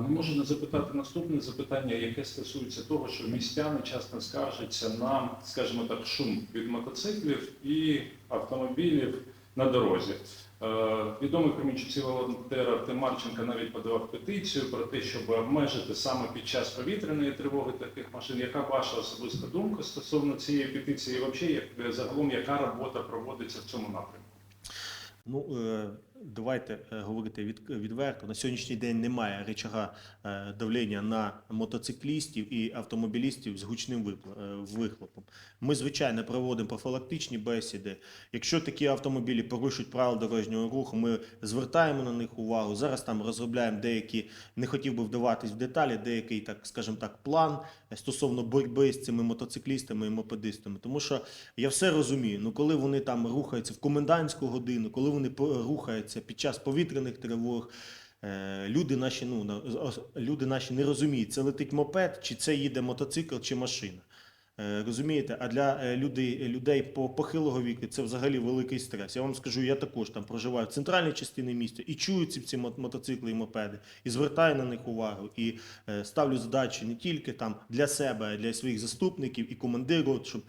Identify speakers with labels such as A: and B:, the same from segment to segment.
A: Не можу не запитати наступне запитання, яке стосується того, що містяни часто скаржаться на, скажімо так, шум від мотоциклів і автомобілів на дорозі. Е, Відомий кремінчуці волонтер Артем Марченко навіть подавав петицію про те, щоб обмежити саме під час повітряної тривоги таких машин. Яка ваша особиста думка стосовно цієї петиції? І взагалі, як загалом, яка робота проводиться в цьому напрямку?
B: Ну, е, давайте е, говорити від, відверто. На сьогоднішній день немає речага е, давлення на мотоциклістів і автомобілістів з гучним е, вихлопом. Ми, звичайно, проводимо профілактичні бесіди. Якщо такі автомобілі порушують правила дорожнього руху, ми звертаємо на них увагу. Зараз там розробляємо деякі, не хотів би вдаватись в деталі, деякий, так скажімо так, план стосовно боротьби з цими мотоциклістами і мопедистами. Тому що я все розумію. Ну коли вони там рухаються в комендантську годину, коли вони по- рухаються під час повітряних тривог. е, Люди наші, ну люди наші не розуміють, це летить мопед, чи це їде мотоцикл, чи машина. Е, Розумієте, а для е, людей, людей по похилого віку це взагалі великий стрес. Я вам скажу, я також там проживаю в центральній частині міста і чую ці, мо- мотоцикли і мопеди, і звертаю на них увагу, і е, ставлю задачі не тільки там для себе, а для своїх заступників і командирів, щоб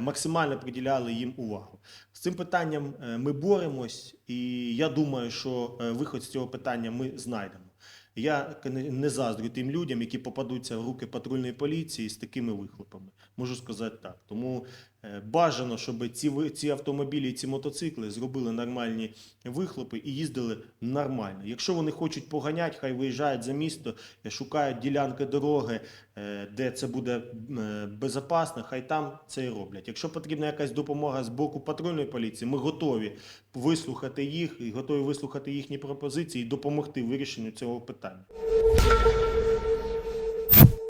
B: максимально приділяли їм увагу. З цим питанням ми боремось, і я думаю, що виход з цього питання ми знайдемо. Я не- заздрю тим людям, які попадуться в руки патрульної поліції з такими вихлопами. Можу сказати так. Тому е, бажано, щоб ці, ці автомобілі і ці мотоцикли зробили нормальні вихлопи і їздили нормально. Якщо вони хочуть поганяти, хай виїжджають за місто, е, шукають ділянки дороги, е, де це буде безпечно, хай там це і роблять. Якщо потрібна якась допомога з боку патрульної поліції, ми готові вислухати їх і готові вислухати їхні пропозиції і допомогти вирішенню цього питання.